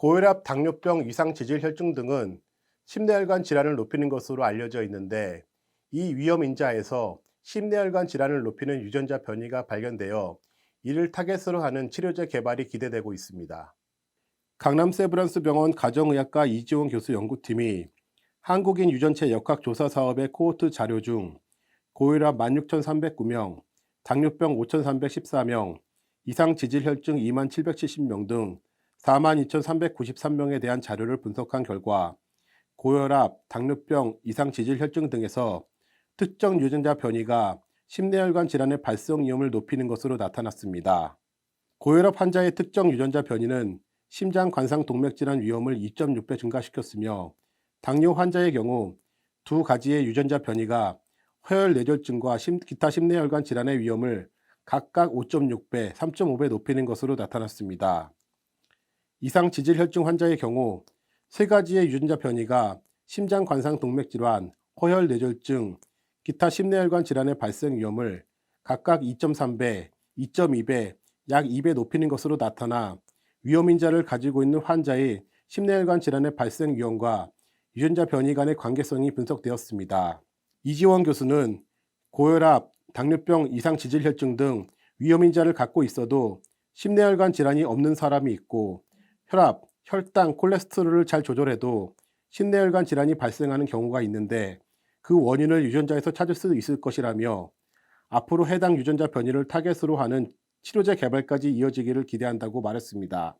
고혈압, 당뇨병, 위상지질 혈증 등은 심내혈관 질환을 높이는 것으로 알려져 있는데 이 위험 인자에서 심내혈관 질환을 높이는 유전자 변이가 발견되어 이를 타겟으로 하는 치료제 개발이 기대되고 있습니다. 강남 세브란스 병원 가정의학과 이지원 교수 연구팀이 한국인 유전체 역학 조사 사업의 코호트 자료 중 고혈압 16,309명, 당뇨병 5,314명, 이상 지질 혈증 2770명 등 42,393명에 대한 자료를 분석한 결과 고혈압, 당뇨병, 이상 지질 혈증 등에서 특정 유전자 변이가 심내혈관 질환의 발생 위험을 높이는 것으로 나타났습니다. 고혈압 환자의 특정 유전자 변이는 심장 관상 동맥 질환 위험을 2.6배 증가시켰으며 당뇨 환자의 경우 두 가지의 유전자 변이가 허혈 뇌졸중과 심- 기타 심내혈관 질환의 위험을 각각 5.6배, 3.5배 높이는 것으로 나타났습니다. 이상 지질 혈증 환자의 경우 세 가지의 유전자 변이가 심장 관상 동맥 질환, 허혈 뇌졸중, 기타 심내혈관 질환의 발생 위험을 각각 2.3배, 2.2배, 약 2배 높이는 것으로 나타나 위험 인자를 가지고 있는 환자의 심내혈관 질환의 발생 위험과 유전자 변이 간의 관계성이 분석되었습니다. 이지원 교수는 고혈압, 당뇨병, 이상 지질 혈증 등 위험 인자를 갖고 있어도 심내혈관 질환이 없는 사람이 있고 혈압, 혈당, 콜레스테롤을 잘 조절해도 심내혈관 질환이 발생하는 경우가 있는데 그 원인을 유전자에서 찾을 수 있을 것이라며 앞으로 해당 유전자 변이를 타겟으로 하는 치료제 개발까지 이어지기를 기대한다고 말했습니다.